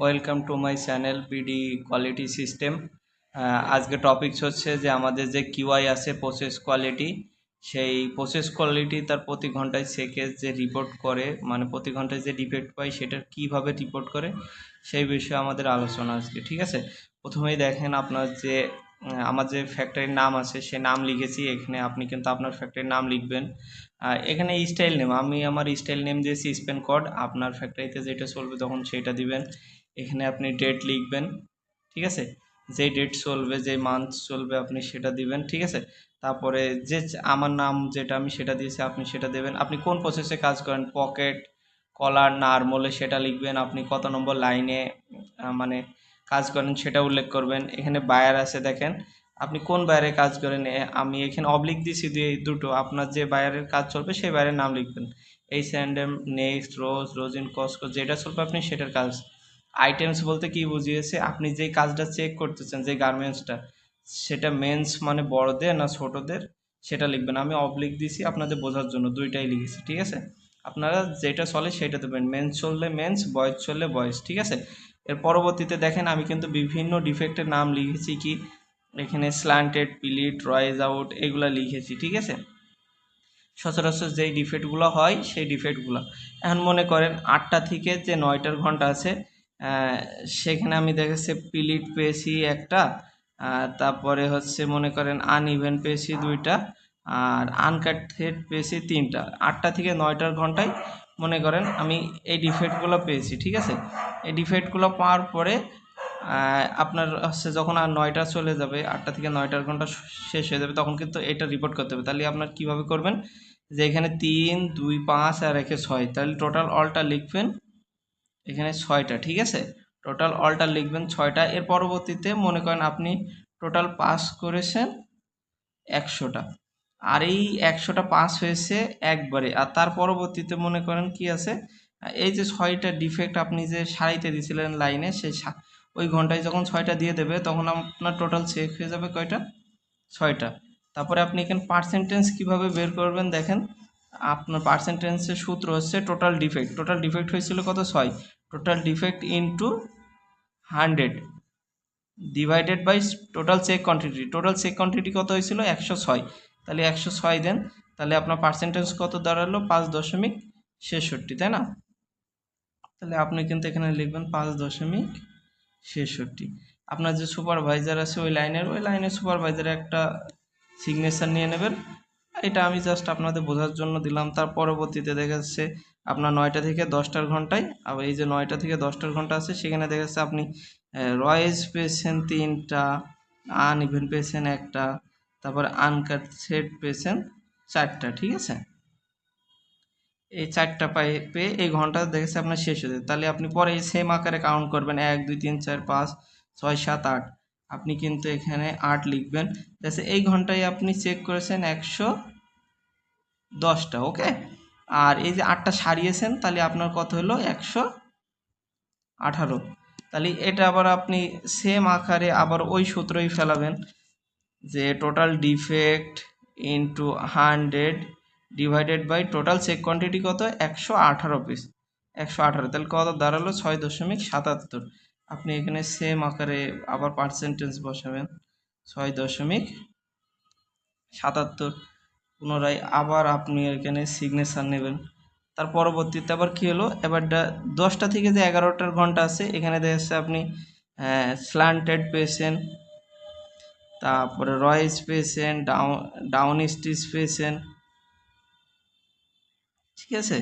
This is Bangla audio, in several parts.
Welcome to my channel BD quality system আজকে টপিকস হচ্ছে যে আমাদের যে কিউআই আছে প্রসেস কোয়ালিটি সেই প্রসেস কোয়ালিটি তার প্রতি ঘন্টায় সেকে যে রিপোর্ট করে মানে প্রতি ঘন্টায় যে ডিফেক্ট পাই সেটা কীভাবে রিপোর্ট করে, সেই বিষয়ে আমাদের আলোচনা আজকে, ঠিক আছে? প্রথমেই দেখেন আপনার যে আমার যে ফ্যাক্টরির নাম আছে, সে নাম লিখেছি, এখানে আপনি কিন্তু আপনার ফ্যাক্টরির নাম লিখবেন। এখানে স্টাইল নেম আমি আমার স্টাইল নেম দিয়েছি স্পেন কোড আপনার ফ্যাক্টরিতে যেটা চলবে তখন সেটা দিবেন। এখানে আপনি ডেট লিখবেন, ঠিক আছে? যেই ডেট চলবে যেই মান্থ চলবে, আপনি সেটা দিবেন, ঠিক আছে? তারপরে যে আমার নাম যেটা আমি সেটা দিয়েছি, আপনি সেটা দেবেন। আপনি কোন প্রসেসে কাজ করেন? পকেট কলার না আরমোলে সেটা লিখবেন। আপনি কত নম্বর লাইনে মানে কাজ করেন, সেটা উল্লেখ করবেন। এখানে বায়ার আছে, দেখেন। আপনি কোন বায়ারে কাজ করেন? আমি এখানে অবলিক দিয়েছি দুই দুটো। আপনার যে বায়ারের কাজ চলবে, সেই বায়ারের নাম লিখবেন। এই স্যান্ডেম নেক্সট রোজ রোজিন কস্কো যেটা চলবে আপনি সেটার কাজ। আইটেমস বলতে কি বুঝিয়েছে? আপনি যেই কাজটা চেক করতেছেন যে গার্মেন্টসটা সেটা মেন্স মানে বড়দের না ছোটদের, সেটা লিখবেন। আমি অবলিক দিছি আপনাদের বোঝার জন্য, দুইটাই লিখেছি, ঠিক আছে? আপনারা যেটা চলে সেটা দেবেন। মেন্স চললে মেন্স বয়েজ চললে বয়েজ ঠিক আছে? এর পরবর্তীতে দেখেন আমি কিন্তু বিভিন্ন ডিফেক্টের নাম লিখেছি কি? এখানে স্ল্যান্টেড পিলিট রয়েজ আউট এগুলো লিখেছি, ঠিক আছে? সচরাচর যেই ডিফেক্টগুলো হয়, সেই ডিফেক্টগুলো এখন মনে করেন আটটা থেকে যে নয়টার ঘণ্টা আছে সেখানে আমি দেখেছি পিলিট পেয়েছি একটা তারপরে হচ্ছে মনে করেন আন আনইভেন পেয়েছি দুইটা, আর আনকাট থ্রেড পেয়েছি তিনটা। আটটা থেকে নয়টার ঘন্টায় মনে করেন, আমি এই ডিফেক্টগুলো পেয়েছি, ঠিক আছে? এই ডিফেক্টগুলো পাওয়ার পরে আপনার হচ্ছে যখন আর নয়টা চলে যাবে, আটটা থেকে নয়টার ঘণ্টা শেষ হয়ে যাবে, তখন কিন্তু এটা রিপোর্ট করতে হবে। তাহলে আপনার কীভাবে করবেন? যে এখানে তিন, দুই, পাঁচ আর একে ছয়, তাহলে টোটাল অলটা লিখবেন, এখানে ছয়টা, ঠিক আছে? টোটাল অলটা লিখবেন ছয়টা, এর পরবর্তীতে মনে করেন আপনি টোটাল পাস করেছেন একশোটা। আর এই একশোটা পাস হয়েছে একবারে। আর তার পরবর্তীতে মনে করেন কি আছে? এই যে ছয়টা ডিফেক্ট আপনি যে সারাইতে দিয়েছিলেন লাইনে সেই ওই ঘন্টায় যখন ছয়টা দিয়ে দেবে, তখন আপনার টোটাল চেক হয়ে যাবে কয়টা? ছয়টা। তারপরে আপনি এখানে পার্সেন্টেজ কীভাবে বের করবেন দেখেন। আপনার পার্সেন্টেজের সূত্র হচ্ছে টোটাল ডিফেক্ট টোটাল ডিফেক্ট হয়েছিল কত? ছয়। Total defect into hundred divided by total check quantity total check quantity কত হয়েছিল? একশো ছয়। তাহলে একশো ছয় দেন। তাহলে আপনার পার্সেন্টেজ কত দাঁড়াল? পাঁচ দশমিক ছেষট্টি, তাই না? তাহলে আপনি কিন্তু এখানে লিখবেন পাঁচ দশমিক ছেষট্টি। আপনার যে সুপারভাইজার আছে, ওই লাইনের ওই লাইনের সুপারভাইজারে একটা সিগনেচার নিয়ে নেবেন। এটা আমি জাস্ট আপনাদের বোঝার জন্য দিলাম। তার পরবর্তীতে দেখা যাচ্ছে আপনার নয়টা থেকে দশটার ঘন্টায়, আবার এই যে নয়টা থেকে দশটার ঘণ্টা আছে, সেখানে দেখা যাচ্ছে আপনি রয়েস পেয়েছেন তিনটা আন ইভেন পেয়েছেন একটা তারপরে আনকাট সেট পেয়েছেন চারটা, ঠিক আছে? এই চারটা পায়ে পেয়ে এই ঘণ্টা দেখেছে আপনার শেষ যাবে। তাহলে আপনি পরে এই সেম আকারে কাউন্ট করবেন, এক, দুই, তিন, চার, পাঁচ, ছয়, সাত, আট। আপনি কিন্তু এখানে আট লিখবেন। দেখছে এই ঘন্টায় আপনি চেক করেছেন একশো দশটা ওকে আর এই যে আটটা সারিয়েছেন, তাহলে আপনার কত হলো? একশো আঠারো। তাহলে এটা আবার আপনি সেম আকারে আবার ওই সূত্রই ফেলাবেন। যে total defect into hundred divided by total check quantity কত? একশো আঠারো পিস একশো আঠারো। তাহলে কত দাঁড়াল? ছয় দশমিক সাতাত্তর। আপনি এখানে সেম আকারে আবার পার্সেন্টেজ বসাবেন। ছয় দশমিক সাতাত্তর। পুনরায় আবার আপনি এখানে সিগনেচার নেবেন। তার পরবর্তীতে আবার কী হলো? এবার দশটা থেকে যে এগারোটার ঘণ্টা আছে, এখানে দেখা আপনি স্ল্যান্টেড পেয়েছেন। তারপরে রয়েস পেয়েছেন ডাউন ডাউন স্টিচ পেয়েছেন ঠিক আছে?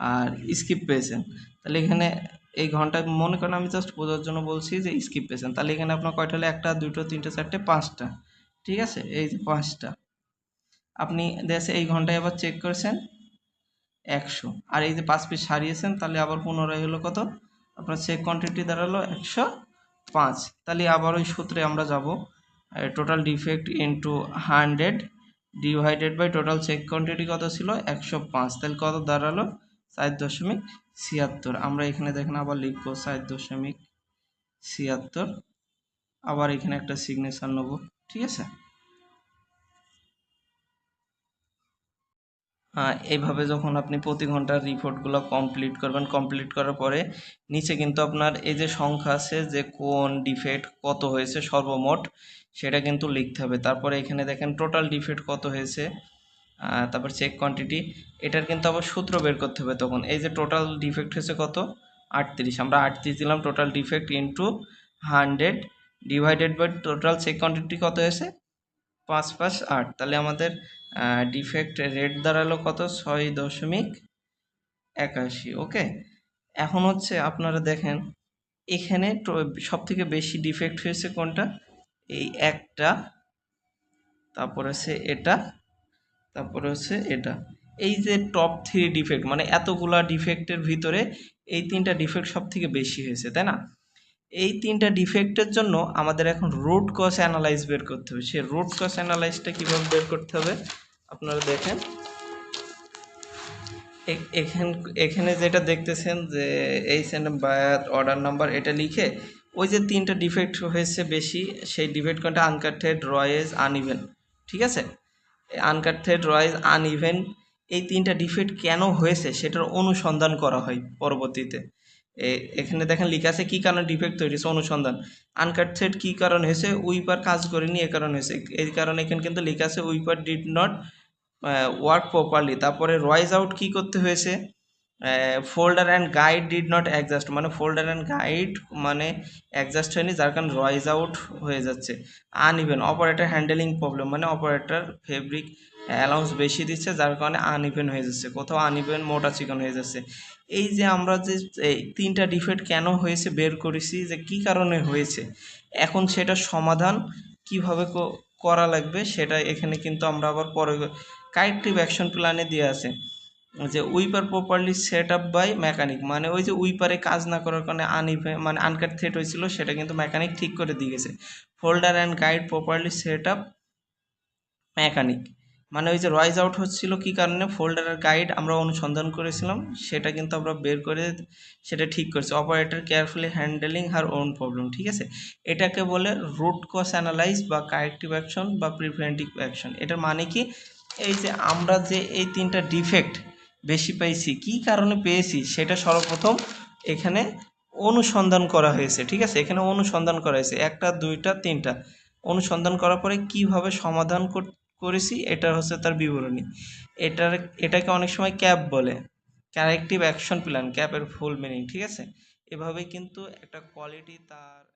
আর স্কিপ পেয়েছেন তাহলে এখানে এই ঘণ্টা, মনে করেন আমি জাস্ট বোঝার জন্য বলছি যে স্কিপ পেয়েছেন তাহলে এখানে আপনার কয়টা হলো? একটা, দুটো, তিনটে, চারটে, পাঁচটা। ঠিক আছে? এই যে পাঁচটা। আপনি দেখছে এই ঘন্টায় আবার চেক করেছেন? একশো। আর এই যে পাঁচ পিস সারিয়েছেন, তাহলে আবার পুনরায় হলো কত? আপনার চেক কোয়ান্টিটি দাঁড়াল একশো পাঁচ। তাহলে আবার ওই সূত্রে আমরা যাব। Total defect into hundred divided by total check quantity কত ছিল? একশো পাঁচ। তাহলে কত দাঁড়াল? চার দশমিক ছিয়াত্তর। আমরা এখানে দেখেন আবার লিখব চার দশমিক ছিয়াত্তর। আবার এখানে একটা সিগনেচার নেব। ঠিক আছে? এইভাবে যখন আপনি প্রতি ঘণ্টার রিপোর্টগুলো কমপ্লিট করবেন কমপ্লিট করার পরে নিচে কিন্তু আপনার এই যে সংখ্যা আছে যে কোন ডিফেক্ট কত হয়েছে সর্বমোট, সেটা কিন্তু লিখতে হবে। তারপরে এখানে দেখেন টোটাল ডিফেক্ট কত হয়েছে তারপর চেক কোয়ান্টিটি এটার কিন্তু আবার সূত্র বের করতে হবে তখন। এই যে টোটাল ডিফেক্ট হয়েছে কত? আটত্রিশ। আমরা আটত্রিশ দিলাম total defect into hundred divided by total check quantity কত হয়েছে? পাঁচ পাঁচ আট। তাহলে আমাদের ডিফেক্ট রেট দাঁড়াল কত? ছয় দশমিক একাশি ওকে এখন হচ্ছে আপনারা দেখেন, এখানে সব থেকে বেশি ডিফেক্ট হয়েছে কোনটা? এই একটা, তারপর হচ্ছে এটা, তারপরে হচ্ছে এটা। এই যে টপ থ্রি ডিফেক্ট মানে এতগুলা ডিফেক্টের ভিতরে এই তিনটা ডিফেক্ট সব থেকে বেশি হয়েছে, তাই না? এই তিনটা ডিফেক্টের জন্য আমাদের এখন রুট কস অ্যানালাইজ বের করতে হবে। সেই রুট কস অ্যানালাইজটা কীভাবে বের করতে হবে? আপনারা দেখেন। এখান, এখানে যেটা দেখতেছেন যে এই সেন্ড বায়ার অর্ডার নাম্বার এটা লিখে ওই যে তিনটা ডিফেক্ট হয়েছে বেশি, সেই ডিফেক্ট কোনটা? আনকাট থ্রেড রয়েজ আনইভেন ঠিক আছে? আনকাট থ্রেড রয়েজ আনইভেন এই তিনটা ডিফেক্ট কেন হয়েছে? সেটার অনুসন্ধান করা হয় পরবর্তীতে। এখানে দেখেন লিখা আছে কী কারণে ডিফেক্ট তৈরি হয়েছে, অনুসন্ধান। আনকাট থ্রেড কী কারণ হয়েছে, উইপার কাজ করেনি, এ কারণ হয়েছে। এই কারণে এখানে কিন্তু লেখা আছে, wiper did not work properly তারপরে রয়েজ আউট কী করতে হয়েছে? Folder and guide did not adjust মানে ফোল্ডার অ্যান্ড গাইড মানে অ্যাডজাস্ট হয়নি, যার কারণে রয়েজ আউট হয়ে যাচ্ছে। আনইভেন অপারেটর হ্যান্ডেলিং প্রবলেম মানে অপারেটর ফেব্রিক অ্যালাউন্স বেশি দিচ্ছে, যার কারণে আনইভেন হয়ে যাচ্ছে। কোথাও আনইভেন মোটা চিকন হয়ে যাচ্ছে। এই যে আমরা যে তিনটা ডিফেক্ট কেন হয়েছে বের করেছি, যে কি কারণে হয়েছে, এখন সেটা সমাধান কীভাবে করা লাগবে, সেটা এখানে কিন্তু আমরা আবার পরে কারেক্টিভ অ্যাকশন প্ল্যানে দিয়ে আছে। যে wiper properly set up by mechanic. মানে ওই যে উইপারে কাজ না করার কারণে আনইভে মানে আনকাট থ্রেট হয়েছিল, সেটা কিন্তু মেকানিক ঠিক করে দিয়ে গেছে। Folder and guide properly set up mechanic. মানে ওই যে রয়েজ আউট হচ্ছিল কি কারণে? ফোল্ডার আর গাইড আমরা অনুসন্ধান করেছিলাম, সেটা কিন্তু আমরা বের করে সেটা ঠিক করেছি। Operator carefully handling her own problem ঠিক আছে? এটাকে বলে রুট কজ অ্যানালাইজ বা কারেক্টিভ অ্যাকশন বা প্রিভেন্টিভ অ্যাকশন এটার মানে কি? এই যে আমরা যে এই তিনটা ডিফেক্ট বেশি পাইছি। কি কারণে পেয়েছি? সেটা সর্বপ্রথম এখানে অনুসন্ধান করা হয়েছে, ঠিক আছে? এখানে অনুসন্ধান করা হয়েছে। একটা, দুইটা, তিনটা। অনুসন্ধান করার পরে কীভাবে সমাধান করেছি এটা হচ্ছে তার বিবরণী। এটার, এটাকে অনেক সময় ক্যাপ বলে। ক্যারেক্টিভ অ্যাকশন প্ল্যান, ক্যাপের ফুল মিনিং, ঠিক আছে? এভাবে কিন্তু একটা কোয়ালিটি তার